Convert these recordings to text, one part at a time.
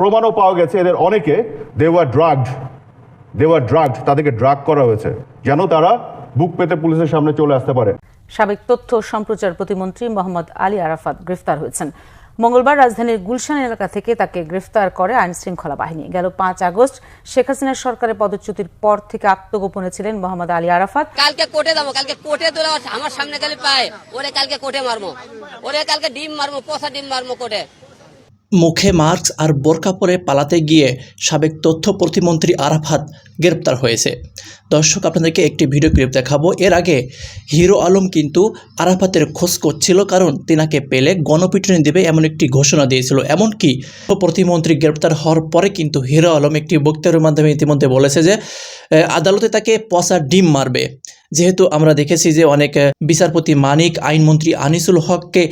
প্রমাণও পাওয়া গেছে এদের অনেকে দে ওয়ার ড্রাগড দে ওয়ার ড্রাগড তাদেরকে ড্রাগ করা হয়েছে যেন তারা বুক পেতে পুলিশের সামনে চলে আসতে পারে। সাবেক তথ্য সম্প্রচার প্রতিমন্ত্রী মোহাম্মদ আলী আরাফাত গ্রেফতার হয়েছেন। মঙ্গলবার রাজধানীর গুলশান এলাকা থেকে তাকে গ্রেফতার করে আইন শৃঙ্খলা বাহিনী। গেল পাঁচ আগস্ট শেখ হাসিনার সরকারের পদচ্যুতির পর থেকে আত্মগোপনে ছিলেন মোহাম্মদ আলী আরাফাত। কালকে কোর্টে যাব কালকে কোর্টে তোরা আমার সামনে গেলে পায়। ওরে কালকে কোর্টে মারবো ওরে কালকে ডিম মারবো পচা ডিম মারবো কোর্টে। মুখে মাস্ক আর বোরকা পরে পালাতে গিয়ে সাবেক তথ্য প্রতিমন্ত্রী আরাফাত গ্রেপ্তার হয়েছে। দর্শক, আপনাদেরকে একটি ভিডিও ক্লিপ দেখাবো। এর আগে হিরো আলম কিন্তু আরাফাতের খোঁজ করছিল কারণ তিনাকে পেলে গণপিটুনি দেবে এমন একটি ঘোষণা দিয়েছিল। এমনকি প্রতিমন্ত্রী গ্রেপ্তার হওয়ার পরে কিন্তু হিরো আলম একটি বক্তব্যের মাধ্যমে ইতিমধ্যে বলেছে যে আদালতে তাকে পচা ডিম মারবে। যেহেতু আমরা দেখেছি যে অনেক বিচারপতি মানিক, আইনমন্ত্রী আনিসুল হককে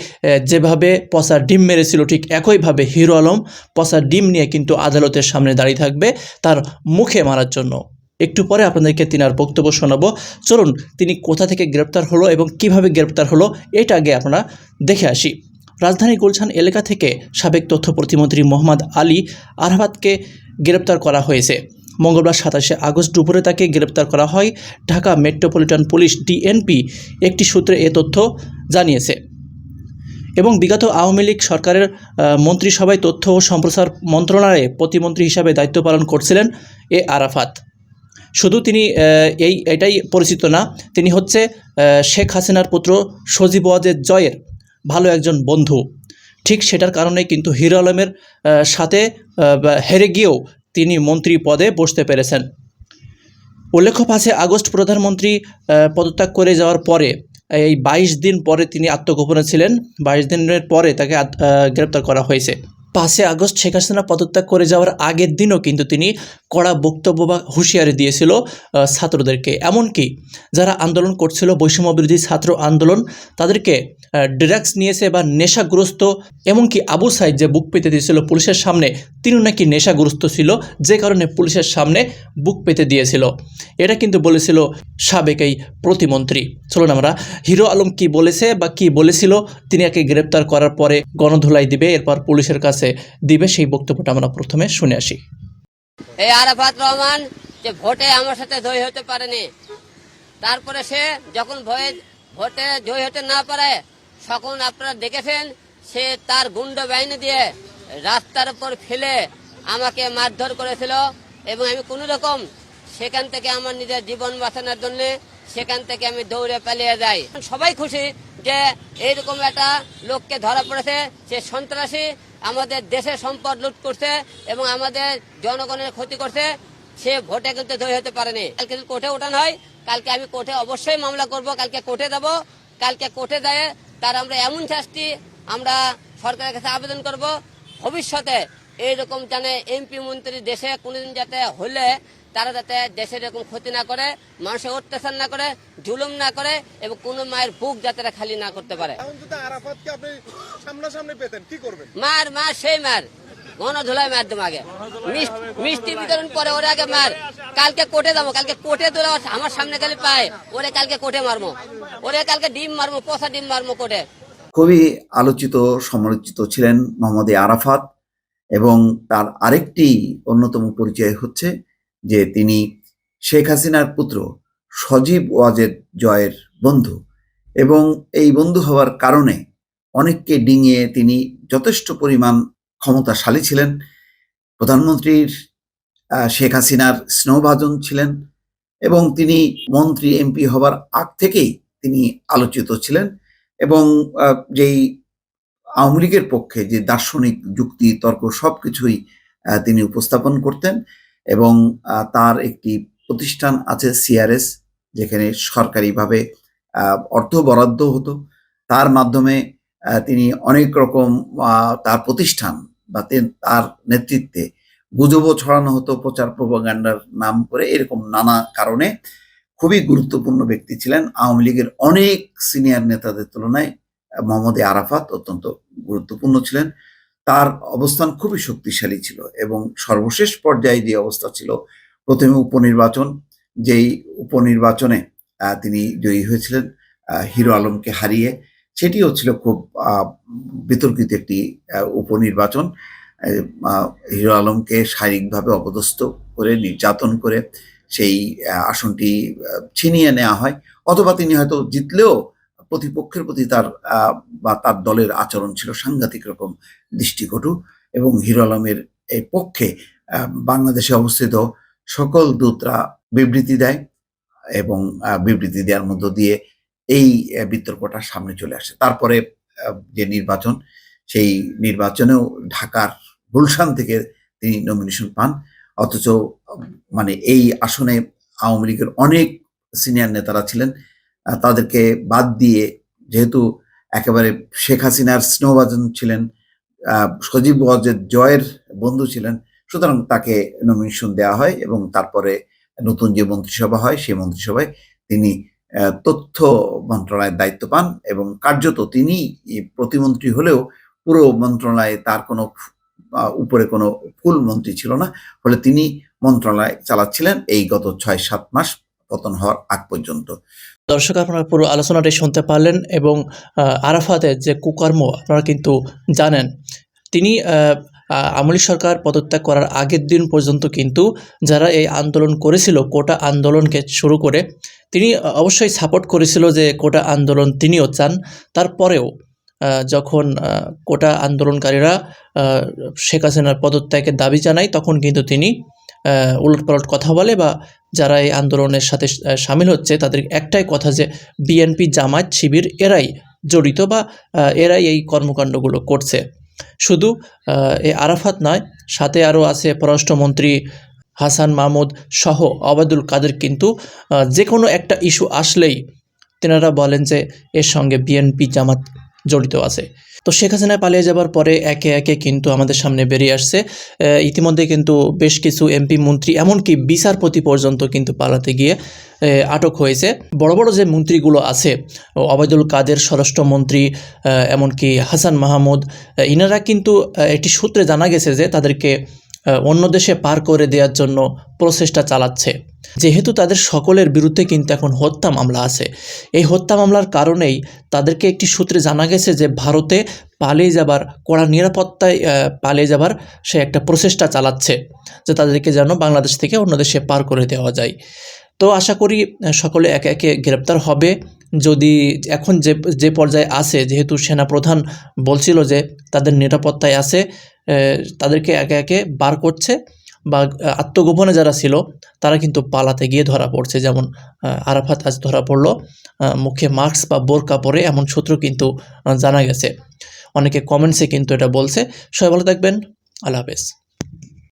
যেভাবে পচা ডিম মেরেছিল ঠিক একইভাবে হিরো আলম পচা ডিম নিয়ে কিন্তু আদালতের সামনে দাঁড়িয়ে থাকবে তার মুখে মারার জন্য। একটু পরে আপনাদেরকে তিনার বক্তব্য শোনাবো। চলুন, তিনি কোথা থেকে গ্রেপ্তার হলো এবং কীভাবে গ্রেপ্তার হলো এটা আগে আপনারা দেখে আসি। রাজধানী গুলশান এলাকা থেকে সাবেক তথ্য প্রতিমন্ত্রী মোহাম্মদ আলী আরহাবাদকে গ্রেপ্তার করা হয়েছে। মঙ্গলবার সাতাশে আগস্ট দুপুরে তাকে গ্রেপ্তার করা হয়। ঢাকা মেট্রোপলিটন পুলিশ ডিএনপি একটি সূত্রে এ তথ্য জানিয়েছে। এবং বিগত আওয়ামী লীগ সরকারের মন্ত্রিসভায় তথ্য ও সম্প্রচার মন্ত্রণালয়ে প্রতিমন্ত্রী হিসাবে দায়িত্ব পালন করছিলেন এ আরাফাত। শুধু তিনি এই, এটাই পরিচিত না, তিনি হচ্ছে শেখ হাসিনার পুত্র সজীব ওয়াজেদ জয়ের ভালো একজন বন্ধু। ঠিক সেটার কারণে কিন্তু হিরো আলমের সাথে হেরে গিয়েও তিনি মন্ত্রী পদে বসতে পেরেছেন। উল্লেখ্য পাশে আগস্ট প্রধানমন্ত্রী পদত্যাগ করে যাওয়ার পরে, এই বাইশ দিন পরে তিনি আত্মগোপনে ছিলেন। বাইশ দিনের পরে তাকে গ্রেপ্তার করা হয়েছে। পাঁচে আগস্ট শেখ হাসিনা পদত্যাগ করে যাওয়ার আগের দিনও কিন্তু তিনি কড়া বক্তব্য বা হুঁশিয়ারি দিয়েছিল ছাত্রদেরকে। এমনকি যারা আন্দোলন করছিল, বৈষম্য বিরোধী ছাত্র আন্দোলন, তাদেরকে ড্রাগস নিয়েছে বা নেশাগ্রস্ত, এমনকি আবু সাইদ যে বুক পেতে দিয়েছিল পুলিশের সামনে তিনিও নাকি নেশাগ্রস্ত ছিল, যে কারণে পুলিশের সামনে বুক পেতে দিয়েছিল। এটা কিন্তু বলেছিল সাবেক এই প্রতিমন্ত্রী। চলুন আমরা, হিরো আলম কি বলেছে বা কি বলেছিল, তিনি একে গ্রেপ্তার করার পরে গণধোলাই দিবে, এরপর পুলিশের কাছে দিবে, সেই বক্তব্যটা আমরা প্রথমে শুনে আসি। আরাফাত রহমান, যে ভোটে আমার সাথে জয় হতে পারেনি, তারপরে সে যখন ভোটে জয় হতে না পারে তখন আপনারা দেখেছেন, সে তার গুন্ড বাহিনী দিয়ে রাস্তার উপর ফেলে আমাকে মারধর করেছিল এবং আমি কোনো রকম সেখান থেকে আমার নিজের জীবন বাঁচানোর জন্য সেখান থেকে আমি দৌড়ে পালিয়ে যাই। সবাই খুশি যে এইরকম একটা লোককে ধরা পড়েছে, সে সন্ত্রাসী, আমাদের দেশের সম্পদ লুট করছে এবং আমাদের জনগণের ক্ষতি করছে। সে ভোটে কিন্তু জয় হতে পারেনি। কালকে কোর্টে ওঠানো হয়, কালকে আমি কোর্টে অবশ্যই মামলা করব, কালকে কোর্টে যাব। কালকে কোর্টে যায় তার আমরা এমন শাস্তি আমরা সরকারের কাছে আবেদন করব ভবিষ্যতে এইরকম জানে এমপি মন্ত্রী দেশে কোনোদিন যাতে হলে তারা যাতে দেশের এরকম ক্ষতি না করে মানুষের অত্যাচার না করে জুলুম না করে এবং কোনো মায়ের বুক যাতে খালি না করতে পারে। মার মার সেই মার। ধুলাই মার দেবো আগে মিষ্টি বিতরণ পরে ওরা আগে মার। কালকে কোটে যাব কালকে কোর্টে তোরা আমার সামনে খালি পায় ওরে কালকে কোর্টে মারবো ওরে কালকে ডিম মারবো পচা ডিম মারবো কোর্টে। খুবই আলোচিত, সমালোচিত ছিলেন মোহাম্মদ আরাফাত এবং তার আরেকটি অন্যতম পরিচয় হচ্ছে যে তিনি শেখ হাসিনার পুত্র সজীব ওয়াজেদ জয়ের বন্ধু এবং এই বন্ধু হওয়ার কারণে অনেককে ডিঙিয়ে তিনি যথেষ্ট পরিমাণ ক্ষমতাশালী ছিলেন। প্রধানমন্ত্রীর শেখ হাসিনার স্নেহভাজন ছিলেন এবং তিনি মন্ত্রী, এমপি হবার আগ থেকেই তিনি আলোচিত ছিলেন। এবং যেই আওয়ামী লীগের পক্ষে যে দার্শনিক যুক্তি, তর্ক সব কিছুই তিনি উপস্থাপন করতেন এবং তার একটি প্রতিষ্ঠান আছে সিআরএস যেখানে সরকারিভাবে অর্থ বরাদ্দ হতো। তার মাধ্যমে তিনি অনেক রকম তার প্রতিষ্ঠান বা তার নেতৃত্বে গুজবও ছড়ানো হতো প্রচার প্রপাগান্ডার নাম করে, এরকম নানা কারণে। খুবই গুরুত্বপূর্ণ ব্যক্তি ছিলেন। আওয়ামী লীগের অনেক সিনিয়র নেতাদের তুলনায় মোহাম্মদ আরাফাত অত্যন্ত গুরুত্বপূর্ণ ছিলেন। তার অবস্থান খুবই শক্তিশালী ছিল এবং সর্বশেষ পর্যায়ে যে অবস্থা ছিল, প্রথমে উপনির্বাচন, যেই উপনির্বাচনে তিনি জয়ী হয়েছিলেন হিরো আলমকে হারিয়ে। সেটিও ছিল খুব বিতর্কিত একটি উপনির্বাচন। হিরো আলমকে শারীরিকভাবে অপদস্থ করে, নির্যাতন করে সেই আসনটি ছিনিয়ে নেওয়া হয়। অথবা তিনি হয়তো জিতলেও প্রতিপক্ষের প্রতি তার বা তার দলের আচরণ ছিল সাংঘাতিক রকম দৃষ্টিকটু এবং হিরো আলমের এই পক্ষে বাংলাদেশে অবস্থিত সকল দূতরা বিবৃতি দেয় এবং বিবৃতি দেওয়ার মধ্য দিয়ে এই বিতর্কটা সামনে চলে আসে। তারপরে যে নির্বাচন, সেই নির্বাচনেও ঢাকার গুলশান থেকে তিনি নমিনেশন পান। অথচ মানে এই আসনে আওয়ামী লীগের অনেক সিনিয়র নেতারা ছিলেন। তাদেরকে বাদ দিয়ে যেহেতু একেবারে শেখ হাসিনার স্নেহভাজন ছিলেন সজীব ওয়াজেদ জয়ের বন্ধু ছিলেন, সুতরাং তাকে নমিনেশন দেওয়া হয় এবং তারপরে নতুন যে মন্ত্রিসভা হয়, সেই মন্ত্রিসভায় তিনি তথ্য মন্ত্রণালয়ের দায়িত্ব পান এবং কার্যত তিনি প্রতিমন্ত্রী হলেও পুরো মন্ত্রণালয়ে তার কোনো উপরে কোনো ফুল মন্ত্রী ছিল না। ফলে তিনি মন্ত্রণালয় চালাচ্ছিলেন এই গত ছয়, সাত মাস পতন হওয়ার আগ পর্যন্ত। দর্শক, আপনারা পুরো আলোচনাটি শুনতে পারলেন এবং আরাফাতের যে কুকর্ম আপনারা কিন্তু জানেন। তিনি আমলি সরকার পদত্যাগ করার আগের দিন পর্যন্ত কিন্তু যারা এই আন্দোলন করেছিল, কোটা আন্দোলনকে শুরু করে, তিনি অবশ্যই সাপোর্ট করেছিল যে কোটা আন্দোলন তিনিও চান। তারপরেও যখন কোটা আন্দোলনকারীরা শেখ হাসিনার পদত্যাগের দাবি জানায়, তখন কিন্তু তিনি উলটপালট কথা বলে বা যারা এই আন্দোলনের সাথে সামিল হচ্ছে, তাদের একটাই কথা যে বিএনপি জামায়াত শিবির এরাই জড়িত বা এরাই এই কর্মকাণ্ডগুলো করছে। শুধু এই আরাফাত নয়, সাথে আরও আছে পররাষ্ট্রমন্ত্রী হাসান মাহমুদ সহ অবাদুল কাদের কিন্তু যে কোনো একটা ইস্যু আসলেই তেনারা বলেন যে এর সঙ্গে বিএনপি জামাত জড়িত আছে। তো শেখ হাসিনা পালিয়ে যাবার পরে একে একে কিন্তু আমাদের সামনে বেরিয়ে আসছে। ইতিমধ্যে কিন্তু বেশ কিছু এমপি, মন্ত্রী, এমনকি বিচারপতি পর্যন্ত কিন্তু পালাতে গিয়ে আটক হয়েছে। বড় বড় যে মন্ত্রীগুলো আছে অবায়দুল কাদের স্বরাষ্ট্রমন্ত্রী এমনকি হাসান মাহমুদ ইনারা কিন্তু একটি সূত্রে জানা গেছে যে তাদেরকে অন্য দেশে পার করে দেওয়ার জন্য প্রচেষ্টা চালাচ্ছে। যেহেতু তাদের সকলের বিরুদ্ধে কিন্তু এখন হত্যা মামলা আছে। এই হত্যা মামলার কারণেই তাদেরকে একটি সূত্রে জানা গেছে যে ভারতে পালিয়ে যাবার, কড়া নিরাপত্তায় পালিয়ে যাবার সে একটা প্রচেষ্টা চালাচ্ছে, যে তাদেরকে যেন বাংলাদেশ থেকে অন্য দেশে পার করে দেওয়া যায়। তো আশা করি সকলে একে একে গ্রেপ্তার হবে। যদি এখন যে যে পর্যায়ে আছে, যেহেতু সেনাপ্রধান বলছিল যে তাদের নিরাপত্তায় আছে তাদেরকে একে একে বার করছে বা আত্মগোপনে যারা ছিল, তারা কিন্তু পালাতে গিয়ে ধরা পড়ছে। যেমন আরাফাত আজ ধরা পড়ল মুখে মাস্ক বা বোরকা পরে এমন সূত্র কিন্তু জানা গেছে। অনেকে কমেন্টসে কিন্তু এটা বলছে। সবাই ভালো থাকবেন। আল্লাহ হাফেজ।